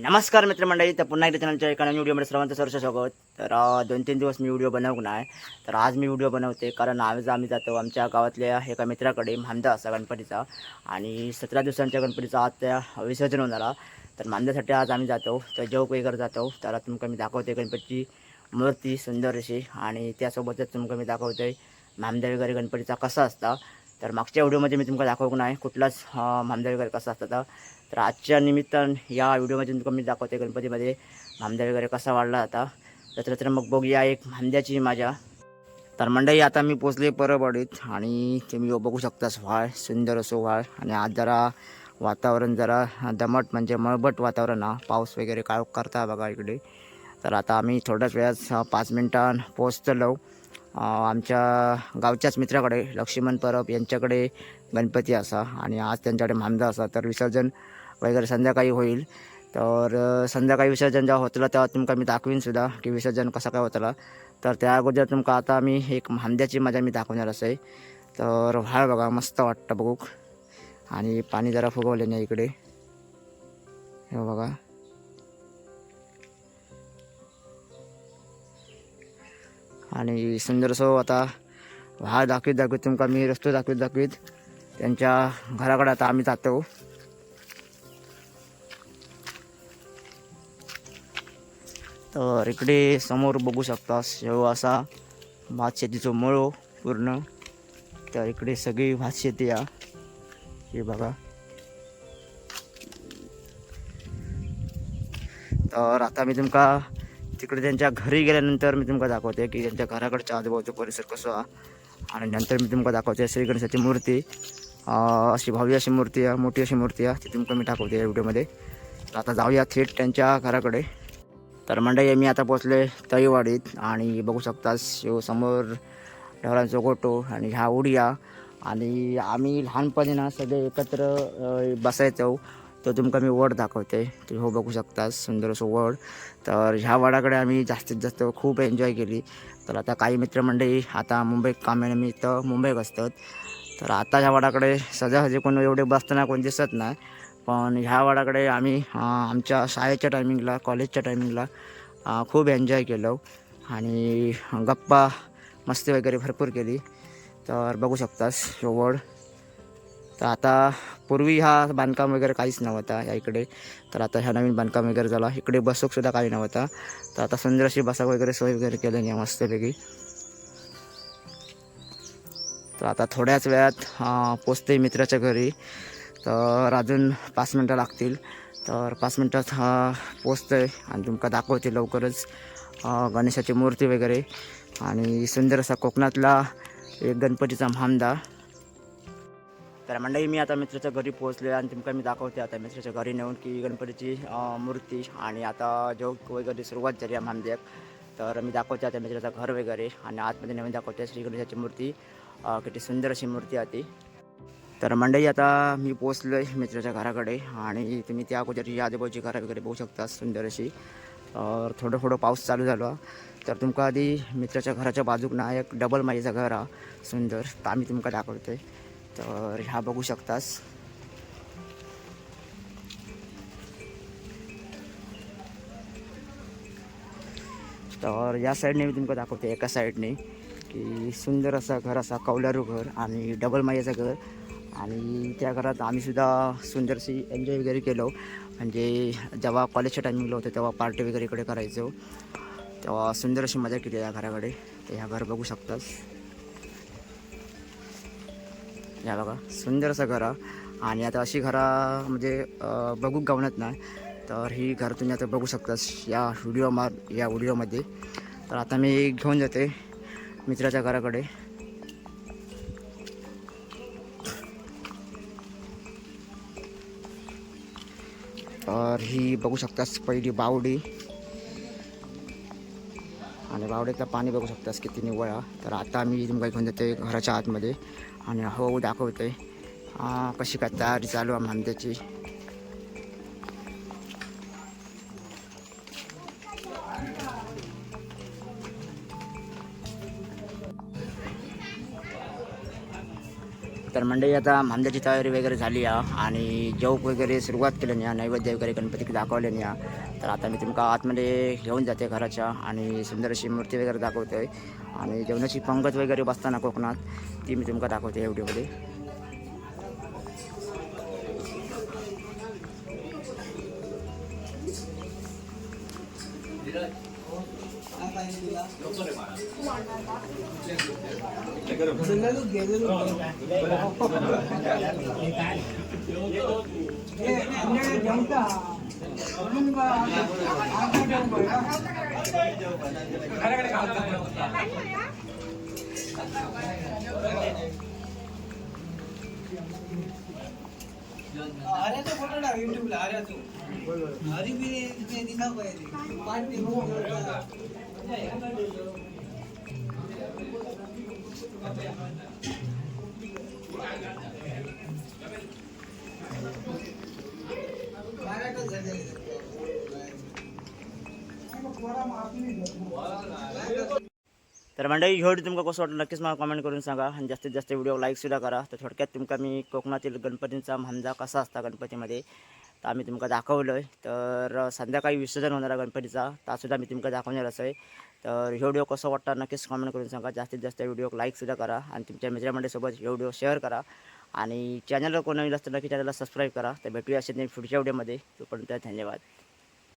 नमस्कार मित्रमंडळी तर पुन्हा एकदा त्यांच्या एका नवीन व्हिडिओमध्ये सर्वांचं सर्व स्वागत. तर दोन तीन दिवस मी व्हिडिओ बनवू नाही. तर आज मी व्हिडिओ बनवते कारण आज आम्ही जातो आमच्या गावातल्या एका मित्राकडे मामदा असा गणपतीचा. आणि सतरा दिवसांच्या गणपतीचा आज त्या विसर्जन होणार तर मामद्यासाठी आज आम्ही जातो तर जेवक वगैरे जातो. तर तुमका मी दाखवते गणपतीची मूर्ती सुंदर अशी. आणि त्यासोबतच तुमका मी दाखवते मामदा वगैरे गणपतीचा कसा असता. तर मागच्या व्हिडिओमध्ये मी तुमका दाखवू नाही कुठलाच अं, वगैरे कसा असतं तर आजच्या निमित्तान या व्हिडिओमध्ये तुमका मी दाखवते गणपतीमध्ये मामदा वगैरे कसा वाढला आता तर तर मग बघूया एक भांद्याची माझ्या. तर मंडळी आता मी पोचले परबडीत आणि तुम्ही बघू शकता व्हाळ सुंदर असो व्हाळ आणि आज जरा वातावरण जरा दमट म्हणजे मळबट वातावरण हा पाऊस वगैरे काय करता बघा इकडे. तर आता आम्ही थोड्याच वेळात पाच मिनटां पोचतलो. आमच्या गावच्याच मित्राकडे लक्ष्मण परब यांच्याकडे गणपती असा आणि आज त्यांच्याकडे मामदा असा. तर विसर्जन वगैरे संध्याकाळी होईल. तर संध्याकाळी विसर्जन जेव्हा होतलं तेव्हा तुमका मी दाखवीन सुद्धा की विसर्जन कसं काय होतला. तर त्या अगोदर तुमका आता मी एक मांद्याची मजा मी दाखवणार असं. आहे तर व्हाळ बघा मस्त वाटतं बघूक. आणि पाणी जरा फुगवले नाही इकडे. हे बघा. आणि सुंदरसो आता व्हाळ दाखवीत दाखवीत तुमका मी रस्तो दाखवीत दाखवीत. त्यांच्या घराकडे आता आम्ही जातो. तर इकडे समोर बघू शकता शेव असा भात शेतीचं मळो पूर्ण. तर इकडे सगळी भात शेती या. हे बघा. तर आता मी तुमका तिकडे त्यांच्या घरी गेल्यानंतर मी तुमका दाखवते की त्यांच्या घराकडच्या आजूबाजूचा परिसर कसं आहे. आणि नंतर मी तुमका दाखवते श्री गणेशाची मूर्ती. अशी भव्य अशी मूर्ती आहे मोठी अशी मूर्ती आहे. ती तुमका मी दाखवते या व्हिडिओमध्ये. तर आता जाऊया थेट त्यांच्या घराकडे. तर मंडळी मी आता पोचले तईवाडीत आणि बघू शकता शिव समोर ढवळांचा गोटो आणि ह्या उडिया. आणि आम्ही लहानपणी ना सगळे एकत्र बसायचो. तर तुमका मी वड दाखवते. तुम्ही हो बघू शकता सुंदर असं वड तर ह्या वडाकडे आम्ही जास्तीत जास्त खूप एन्जॉय केली. तर आता काही मित्रमंडळी आता मुंबईत कामानिमित्त मुंबईत असतात. तर आता ह्या वडाकडे सहजासहजी कोण एवढे बसताना कोण दिसत नाही. पण ह्या वडाकडे आम्ही आमच्या शाळेच्या टायमिंगला कॉलेजच्या टायमिंगला खूप एन्जॉय केलं. आणि गप्पा मस्ती वगैरे भरपूर केली. तर बघू शकतास वड तर आता पूर्वी हा बांधकाम वगैरे काहीच नव्हता या इकडे. तर आता ह्या नवीन बांधकाम वगैरे झाला. इकडे बसूकसुद्धा काही नव्हता. तर आता सुंदर अशी बसक वगैरे सोय वगैरे केलं नाही मस्तपैकी. तर आता थोड्याच वेळात पोचते मित्राच्या घरी. तर अजून पाच मिनटं लागतील. तर पाच मिनटात अं, पोचतंय आणि तुमका दाखवते लवकरच गणेशाची मूर्ती वगैरे. आणि सुंदर असा कोकणातला एक गणपतीचा मामदा तर मंडळी मी आता मित्राच्या घरी पोहोचले आणि तुमका मी दाखवते आता मित्राच्या घरी नेऊन की गणपतीची मूर्ती आणि आता जोग वगैरे सुरुवात झाली आहे मामद्याक तर मी दाखवते आता मित्राचं घर वगैरे आणि आतमध्ये नवीन दाखवते श्री गणेशाची मूर्ती. किती सुंदर अशी मूर्ती आहे ती. तर मंडळी आता मी पोचलो आहे मित्राच्या घराकडे आणि तुम्ही त्या अगोदरची आजूबाजूची घरं वगैरे बघू शकता सुंदर अशी. तर थोडं थोडं पाऊस चालू झाला. तर तुमका आधी मित्राच्या घराच्या बाजूक ना एक डबल माईचं घर हा सुंदर. तर आम्ही तुमका दाखवते. तर ह्या बघू शकतास. तर या साईडने मी तुमका दाखवते एका साईडने की सुंदर असा घर असा कौलारू घर आणि डबल मायाचं घर. आणि त्या घरात आम्हीसुद्धा सुंदरशी एन्जॉय वगैरे केलो. म्हणजे जेव्हा कॉलेजच्या टायमिंगला होतं तेव्हा पार्टी वगैरे इकडे करायचो. तेव्हा सुंदर अशी मजा केली या घराकडे. ते ह्या घर बघू शकतास. या बघा सुंदर असं घर. आणि आता अशी घरं म्हणजे बघू गावण्यात नाही. तर ही घर तुम्ही आता बघू शकतास या व्हिडिओ मार या व्हिडिओमध्ये तर आता मी घेऊन जाते मित्राच्या घराकडे. तर ही बघू शकतास पहिली बावडी. आणि बावड्यातलं पाणी बघू शकतास किती निव्वळ तर आता मी तुमका घेऊन जाते घराच्या आतमध्ये आणि हो, हो, हळूहळू दाखवते कशी काय तयारी चालू आहे मांद्याची. तर मंडळी आता मांद्याची तयारी वगैरे झाली आहे आणि जेवक वगैरे सुरुवात केल्याने या नैवेद्य वगैरे गणपती दाखवले या तर आता मी तुमका आतमध्ये घेऊन जाते घराच्या आणि सुंदर अशी मूर्ती वगैरे दाखवतोय आणि जेवणाची पंगत वगैरे बसताना कोकणात ती मी तुमका दाखवते या व्हिडिओमध्ये आर्याचा फोटो टाक युट्यूबला आर्याचा हरी बी ते दिसा पाहिजे पाठ ते तर मंडळी ह्यो व्हिडिओ तुमका कसं वाटलं नक्कीच मला कमेंट करून सांगा आणि जास्तीत जास्त व्हिडिओ लाईकसुद्धा करा. तर थोडक्यात तुमका मी कोकणातील गणपतींचा मांजा कसा असता गणपतीमध्ये तर आम्ही तुमका दाखवलं आहे तर संध्याकाळी विसर्जन होणार गणपतीचा तासुद्धा मी तुमका दाखवणार असं आहे तर ह्यो व्हिडिओ कसं वाटतं नक्कीच कमेंट करून सांगा. जास्तीत जास्त व्हिडिओ लाईकसुद्धा करा आणि तुमच्या मित्रमंडळीसोबत ह्यो व्हिडिओ शेअर करा. आणि चॅनलला कोण नवीन असतं नक्की चॅनलला सबस्क्राईब करा. तर भेटूया असे पुढच्या व्हिडिओमध्ये तोपर्यंत धन्यवाद.